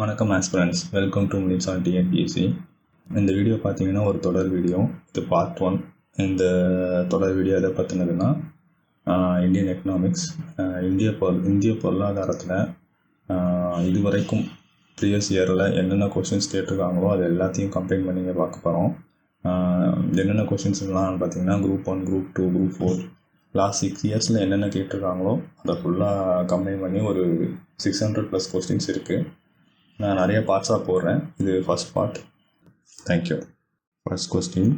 வணக்கம் aspirants welcome to minutes on TNPSC இந்த video பார்த்தீங்கன்னா ஒரு தொடர் வீடியோ இது பார்ட் ஒன் இந்த தொடர் வீடியோ எதை பற்றினதுன்னா இந்தியன் எக்கனாமிக்ஸ் இந்திய பொருள் இந்திய பொருளாதாரத்தில் இதுவரைக்கும் ப்ரீவியஸ் இயரில் என்னென்ன கொஷின்ஸ் கேட்டிருக்காங்களோ அது எல்லாத்தையும் கம்பைன் பண்ணி பார்க்க போகிறோம் என்னென்ன கொஷின்ஸ்லாம் பார்த்தீங்கன்னா group one group two group four last six இயர்ஸில் என்னென்ன கேட்டிருக்காங்களோ அதை ஃபுல்லாக கம்பைன் பண்ணி ஒரு சிக்ஸ் ஹண்ட்ரட் ப்ளஸ் கொஸ்டின்ஸ் இருக்குது நான் நிறைய பார்ட்ஸாக போடுறேன். இது first part thank you first question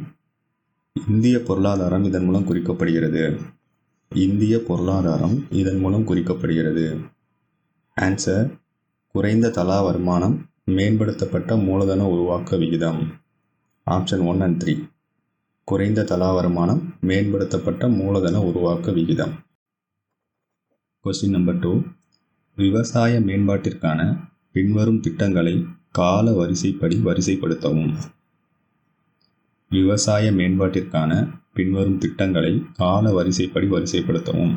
இந்திய பொருளாதாரம் இதன் மூலம் குறிக்கப்படுகிறது. இந்திய பொருளாதாரம் இதன் மூலம் குறிக்கப்படுகிறது. ஆன்சர் குறைந்த தலா வருமானம் மேம்படுத்தப்பட்ட மூலதன உருவாக்க விகிதம். ஆப்ஷன் ஒன் அண்ட் த்ரீ குறைந்த தலா வருமானம் மேம்படுத்தப்பட்ட மூலதன உருவாக்க விகிதம். கொஸ்டின் நம்பர் டூ விவசாய மேம்பாட்டிற்கான பின்வரும் திட்டங்களை கால வரிசைப்படி வரிசைப்படுத்தவும். விவசாய மேம்பாட்டிற்கான பின்வரும் திட்டங்களை கால வரிசைப்படி வரிசைப்படுத்தவும்.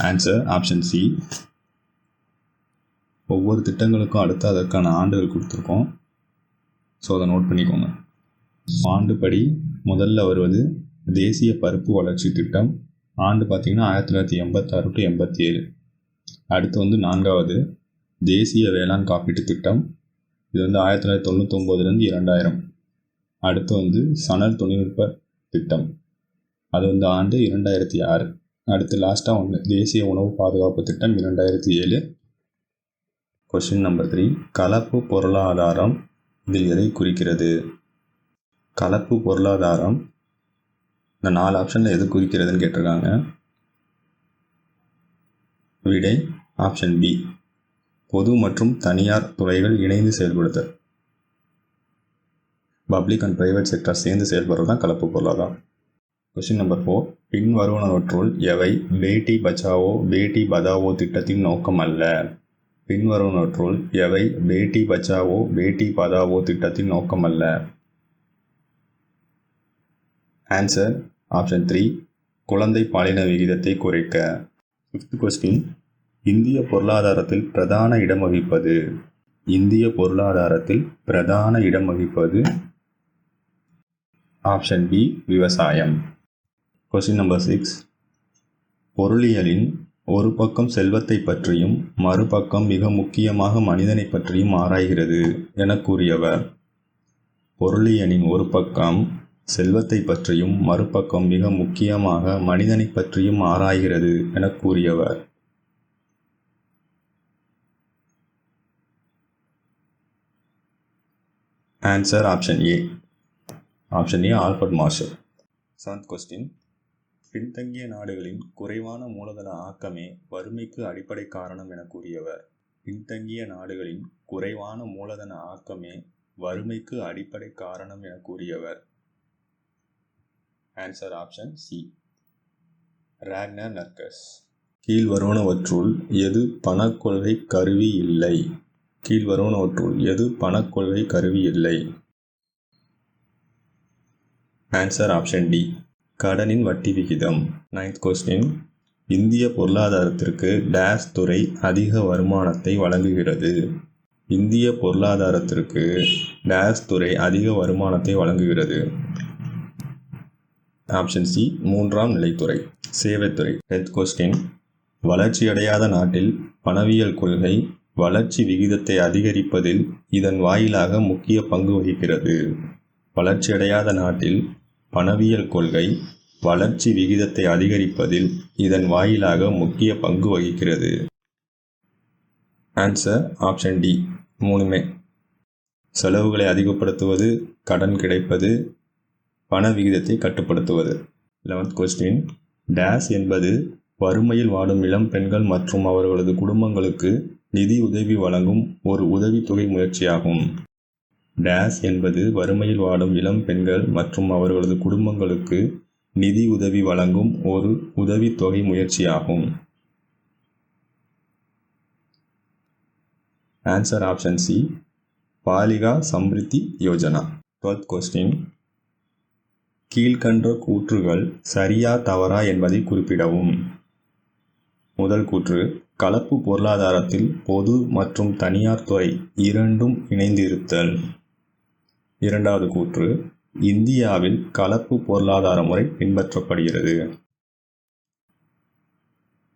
ஆன்சர் ஆப்ஷன் சி ஒவ்வொரு திட்டங்களுக்கும் அடுத்து அதற்கான ஆண்டுகள் கொடுத்துருக்கோம். ஸோ அதை நோட் பண்ணிக்கோங்க. ஆண்டுப்படி முதல்ல வருவது தேசிய பருப்பு வளர்ச்சி திட்டம். ஆண்டு பார்த்திங்கன்னா ஆயிரத்தி தொள்ளாயிரத்தி எண்பத்தாறு டு எண்பத்தி ஏழு அடுத்து வந்து நான்காவது தேசிய வேளாண் காப்பீட்டு திட்டம். இது வந்து ஆயிரத்தி தொள்ளாயிரத்தி தொண்ணூத்தொம்போதுலேருந்து இரண்டாயிரம். அடுத்து வந்து சணல் தொழில்நுட்ப திட்டம். அது வந்து ஆண்டு இரண்டாயிரத்தி ஆறு. அடுத்து லாஸ்ட்டாக ஒன்று தேசிய உணவு பாதுகாப்பு திட்டம் இரண்டாயிரத்தி ஏழு. கொஷின் நம்பர் த்ரீ கலப்பு பொருளாதாரம் இதில் எதை குறிக்கிறது? கலப்பு பொருளாதாரம் இந்த நாலு ஆப்ஷனில் எது குறிக்கிறதுன்னு கேட்டிருக்காங்க. விடை ஆப்ஷன் பி பொது மற்றும் தனியார் துறைகள் இணைந்து செயல்படுத்தல் பப்ளிக் அண்ட் ப்ரைவேட் செக்டர் சேர்ந்து செயல்படுறது தான் கலப்பு பொருளாதாரம். கொஸ்டின் நம்பர் ஃபோர் பின் வருவனவற்றுள் எவை? பேட்டி பச்சாவோ பேட்டி பதாவோ திட்டத்தின் நோக்கம் அல்ல. பின்வருவனவற்றுள் எவை? பேட்டி பச்சாவோ பேட்டி பதாவோ திட்டத்தின் நோக்கம் அல்ல. ஆன்சர் ஆப்ஷன் த்ரீ குழந்தை பாலின விகிதத்தை குறைக்க. ஃபிஃப்த் கொஸ்டின் இந்திய பொருளாதாரத்தில் பிரதான இடம் வகிப்பது. இந்திய பொருளாதாரத்தில் பிரதான இடம் வகிப்பது. ஆப்ஷன் பி விவசாயம். கொஸ்டின் நம்பர் சிக்ஸ் பொருளியலின் ஒரு பக்கம் செல்வத்தை பற்றியும் மறுபக்கம் மிக முக்கியமாக மனிதனை பற்றியும் ஆராய்கிறது என கூறியவர். பொருளியலின் ஒரு பக்கம் செல்வத்தை பற்றியும் மறுபக்கம் மிக முக்கியமாக மனிதனை பற்றியும் ஆராய்கிறது என கூறியவர். Answer option A option A Alfred Marshall seventh question பின்தங்கிய நாடுகளின் குறைவான மூலதன ஆக்கமே வறுமைக்கு அடிப்படை காரணம் என கூறியவர். பின்தங்கிய நாடுகளின் குறைவான மூலதன ஆக்கமே வறுமைக்கு அடிப்படை காரணம் என கூறியவர். Answer option C Ragnar Nurkse கீழ் வருவனவற்றுள் எது பணக்கொள்கை கருவி இல்லை? கீழ் வருவனவற்றுள் எது பணக்கொள்கை கருவி இல்லை? ஆன்சர் ஆப்ஷன் டி கடனின் வட்டி விகிதம். நைன்த் கொஸ்டின் இந்திய பொருளாதாரத்திற்கு டேஸ் துறை அதிக வருமானத்தை வழங்குகிறது. இந்திய பொருளாதாரத்திற்கு டேஸ் துறை அதிக வருமானத்தை வழங்குகிறது. ஆப்ஷன் சி மூன்றாம் நிலைத்துறை சேவைத்துறை. டென்த் கொஸ்டின் வளர்ச்சியடையாத நாட்டில் பணவியல் கொள்கை வளர்ச்சி விகிதத்தை அதிகரிப்பதில் இதன் வாயிலாக முக்கிய பங்கு வகிக்கிறது. வளர்ச்சியடையாத நாட்டில் பணவியல் கொள்கை வளர்ச்சி விகிதத்தை அதிகரிப்பதில் இதன் வாயிலாக முக்கிய பங்கு வகிக்கிறது. ஆன்சர் ஆப்ஷன் டி மூணுமே. செலவுகளை அதிகப்படுத்துவது கடன் கிடைப்பது பண விகிதத்தை கட்டுப்படுத்துவது. லெவன்த் கொஸ்டின் டேஸ் என்பது வறுமையில் வாடும் இளம் பெண்கள் மற்றும் அவர்களது குடும்பங்களுக்கு நிதி உதவி வழங்கும் ஒரு உதவித்தொகை முயற்சியாகும். டேஸ் என்பது வறுமையில் வாடும் இளம் பெண்கள் மற்றும் அவர்களது குடும்பங்களுக்கு நிதி உதவி வழங்கும் ஒரு உதவித்தொகை முயற்சியாகும். Answer option C Balika Samriddhi Yojana. Twelfth question கீழ்கண்ட கூற்றுகள் சரியா தவறா என்பதை குறிப்பிடவும். முதல் கூற்று கலப்பு பொருளாதாரத்தில் பொது மற்றும் தனியார் துறை இரண்டும் இணைந்திருத்தல். இரண்டாவது கூற்று இந்தியாவில் கலப்பு பொருளாதார முறை பின்பற்றப்படுகிறது.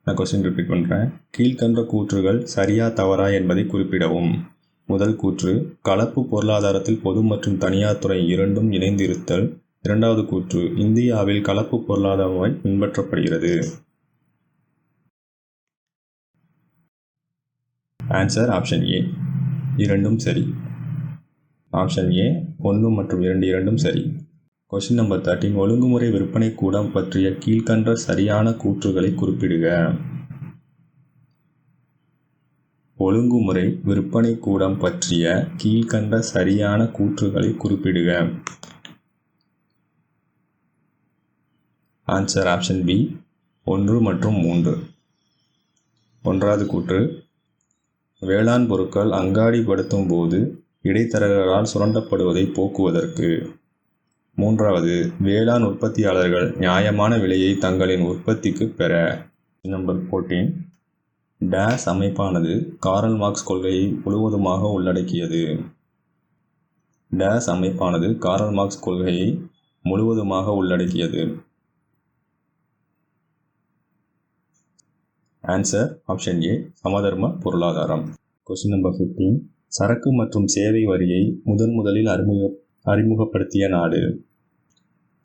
நான் கொஸ்டின் ரிப்பீட் பண்ணுறேன் கீழ்கண்ட கூற்றுகள் சரியா தவறா என்பதை குறிப்பிடவும். முதல் கூற்று கலப்பு பொருளாதாரத்தில் பொது மற்றும் தனியார் துறை இரண்டும் இணைந்திருத்தல். இரண்டாவது கூற்று இந்தியாவில் கலப்பு பொருளாதாரமாய் பின்பற்றப்படுகிறது. ஆன்சர் ஆப்ஷன் ஏ இரண்டும் சரி. ஆப்ஷன் ஏ ஒன்று மற்றும் இரண்டு இரண்டும் சரி. கொஸ்டின் நம்பர் தேர்ட்டின் ஒழுங்குமுறை விற்பனை கூடம் பற்றிய கீழ்கண்ட சரியான கூற்றுகளை குறிப்பிடுக. ஒழுங்குமுறை விற்பனை கூடம் பற்றிய கீழ்கண்ட சரியான கூற்றுகளை குறிப்பிடுக. ஆன்சர் ஆப்ஷன் பி ஒன்று மற்றும் மூன்று. ஒன்றாவது கூற்று வேளாண் பொருட்கள் அங்காடிப்படுத்தும் போது இடைத்தரகர்களால் சுரண்டப்படுவதை போக்குவதற்கு. மூன்றாவது வேளாண் உற்பத்தியாளர்கள் நியாயமான விலையை தங்களின் உற்பத்திக்கு பெற. நம்பர் ஃபோர்டீன் டேஸ் அமைப்பானது காரல் மார்க்ஸ் கொள்கையை முழுவதுமாக உள்ளடக்கியது. டேஸ் அமைப்பானது காரல் மார்க்ஸ் கொள்கையை முழுவதுமாக உள்ளடக்கியது. ஆன்சர் ஆப்ஷன் ஏ சமதர்ம பொருளாதாரம். கொஸ்டின் நம்பர் ஃபிஃப்டீன் சரக்கு மற்றும் சேவை வரியை முதன் முதலில் அறிமுக அறிமுகப்படுத்திய நாடு.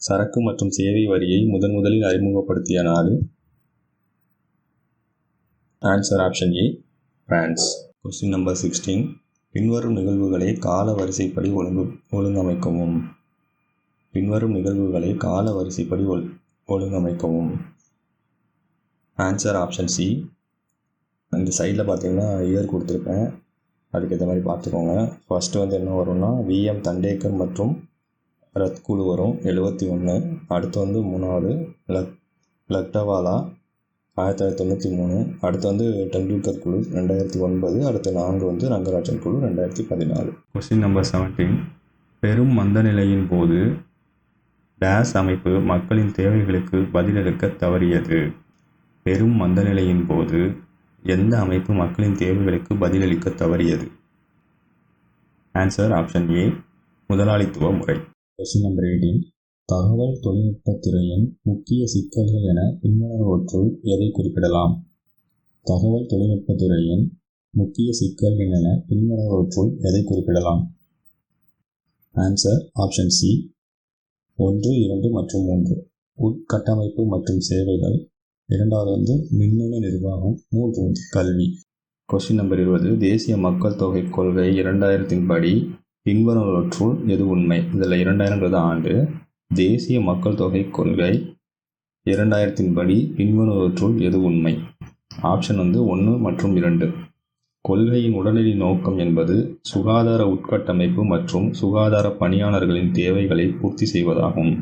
சரக்கு மற்றும் சேவை வரியை முதன் முதலில் அறிமுகப்படுத்திய நாடு. Answer option A France question number sixteen பின்வரும் நிகழ்வுகளை கால வரிசைப்படி ஒழுங்கு ஒழுங்கமைக்கவும். பின்வரும் நிகழ்வுகளை கால வரிசைப்படி ஒழு ஒழுங்கமைக்கவும். ஆன்சர் ஆப்ஷன் சி இந்த சைடில் பார்த்தீங்கன்னா இயர் கொடுத்துருப்பேன் அதுக்கேற்ற மாதிரி பார்த்துக்கோங்க ஃபஸ்ட்டு வந்து என்ன வரும்னா விஎம் தண்டேக்கர் மற்றும் ரத் குழு வரும். எழுபத்தி ஒன்று அடுத்து வந்து மூணாவது லக் லக்டவாலா ஆயிரத்தி தொள்ளாயிரத்தி தொண்ணூற்றி மூணு. அடுத்து வந்து டெண்டுல்கர் குழு ரெண்டாயிரத்தி ஒன்பது. அடுத்து நான்கு வந்து ரங்கராஜன் குழு ரெண்டாயிரத்தி பதினாலு. கொஸ்டின் நம்பர் செவன்டீன் பெரும் மந்தநிலையின் போது டேஸ் அமைப்பு மக்களின் தேவைகளுக்கு பதிலளிக்க தவறியது. பெரும் மந்தநிலையின் போது எந்த அமைப்பு மக்களின் தேவைகளுக்கு பதிலளிக்க தவறியது? ஆன்சர் ஆப்ஷன் ஏ முதலாளித்துவ முறை. கொஸ்டின் நம்பர் எயிட்டீன் தகவல் தொழில்நுட்பத் துறையின் முக்கிய சிக்கல்கள் என பின்வருவற்றுள் எதை குறிப்பிடலாம்? தகவல் தொழில்நுட்பத் துறையின் முக்கிய சிக்கல்கள் என பின்வருவற்றுள் எதை குறிப்பிடலாம்? ஆன்சர் ஆப்ஷன் சி ஒன்று இரண்டு மற்றும் மூன்று. உட்கட்டமைப்பு மற்றும் சேவைகள் இரண்டாவது வந்து மின்னணு நிர்வாகம் மூன்று வந்து கல்வி. கொஸ்டின் நம்பர் இருபது. தேசிய மக்கள் தொகை கொள்கை இரண்டாயிரத்தின் படி பின்வருவற்றுள் எது உண்மை? இதில் இரண்டாயிரங்கிறது ஆண்டு. தேசிய மக்கள் தொகை கொள்கை இரண்டாயிரத்தின் படி பின்வருவற்றுள் எது உண்மை? ஆப்ஷன் வந்து ஒன்று மற்றும் இரண்டு. கொள்கையின் உடனடி நோக்கம் என்பது சுகாதார உட்கட்டமைப்பு மற்றும் சுகாதார பணியாளர்களின் தேவைகளை பூர்த்தி செய்வதாகும்.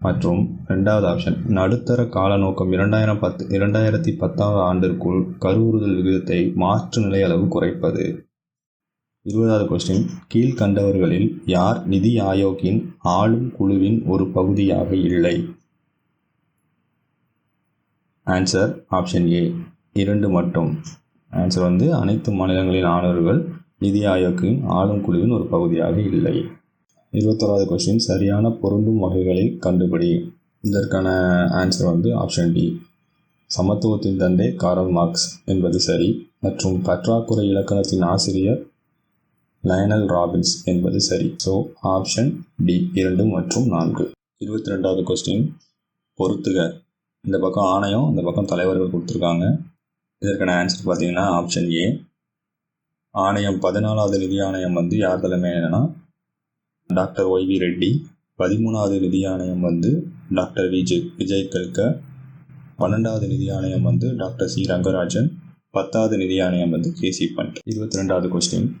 மற்றும் ரெண்டாவது ஆப்ஷன் நடுத்தர கால நோக்கம் இரண்டாயிரம் பத்து இரண்டாயிரத்தி பத்தாவது ஆண்டிற்குள் கருவுறுதல் விகிதத்தை மாற்று நிலை அளவு குறைப்பது. இருபதாவது கொஸ்டின் கீழ்கண்டவர்களில் யார் நிதி ஆயோக்கின் ஆளும் குழுவின் ஒரு பகுதியாக இல்லை? ஆன்சர் ஆப்ஷன் ஏ இரண்டு மட்டும். ஆன்சர் வந்து அனைத்து மாநிலங்களின் ஆளுநர்கள் நிதி ஆயோக்கின் ஆளும் குழுவின் ஒரு பகுதியாக இல்லை. இருபத்தோராவது கொஸ்டின் சரியான பொருந்தும் வகைகளை கண்டுபிடி. இதற்கான ஆன்சர் வந்து ஆப்ஷன் டி சமத்துவத்தின் தந்தை காரல் மார்க்ஸ் என்பது சரி மற்றும் பற்றாக்குறை இலக்கணத்தின் ஆசிரியர் லயனல் ராபின்ஸ் என்பது சரி. ஸோ ஆப்ஷன் டி இரண்டு மற்றும் நான்கு. இருபத்தி ரெண்டாவது கொஸ்டின் பொறுத்துக. இந்த பக்கம் ஆணையம் இந்த பக்கம் தலைவர்கள் கொடுத்துருக்காங்க. இதற்கான ஆன்சர் பார்த்தீங்கன்னா ஆப்ஷன் ஏ ஆணையம் பதினாலாவது நிதி ஆணையம் வந்து யார் தலைமை என்னன்னா டாக்டர் ஒய் வி ரெட்டி பதிமூணாவது நிதி ஆணையம் வந்து டாக்டர் விஜய் விஜய் கல்கர் பன்னெண்டாவது நிதி ஆணையம் வந்து டாக்டர் சி ரங்கராஜன் பத்தாவது நிதி ஆணையம் வந்து கேசி பண்ட் இருபத்தி ரெண்டாவது கொஸ்டின்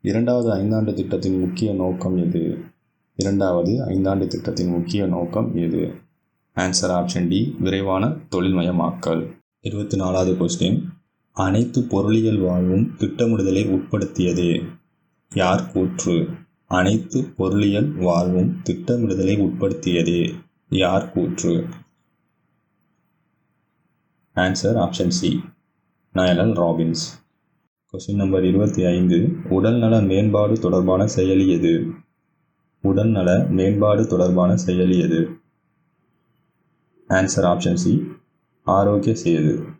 இரண்டாவது ஐந்தாண்டு திட்டத்தின் முக்கிய நோக்கம் எது? இரண்டாவது ஐந்தாண்டு திட்டத்தின் முக்கிய நோக்கம் எது? ஆன்சர் ஆப்ஷன் டி விரைவான தொழில்மயமாக்கல். இருபத்தி நாலாவது கொஸ்டின் அனைத்து பொருளியல் வாழ்வும் திட்டமிடுதலை உட்படுத்தியது. யார் கூற்று? அனைத்து பொருளியல் வாழ்வும் திட்டமிடுதலை உட்படுத்தியது. யார் கூற்று? Answer option C Lionel Robbins question number இருபத்தி ஐந்து உடல்நல மேம்பாடு தொடர்பான செயலி எது? உடல்நல மேம்பாடு தொடர்பான செயலி எது? Answer option C Aarogya Setu.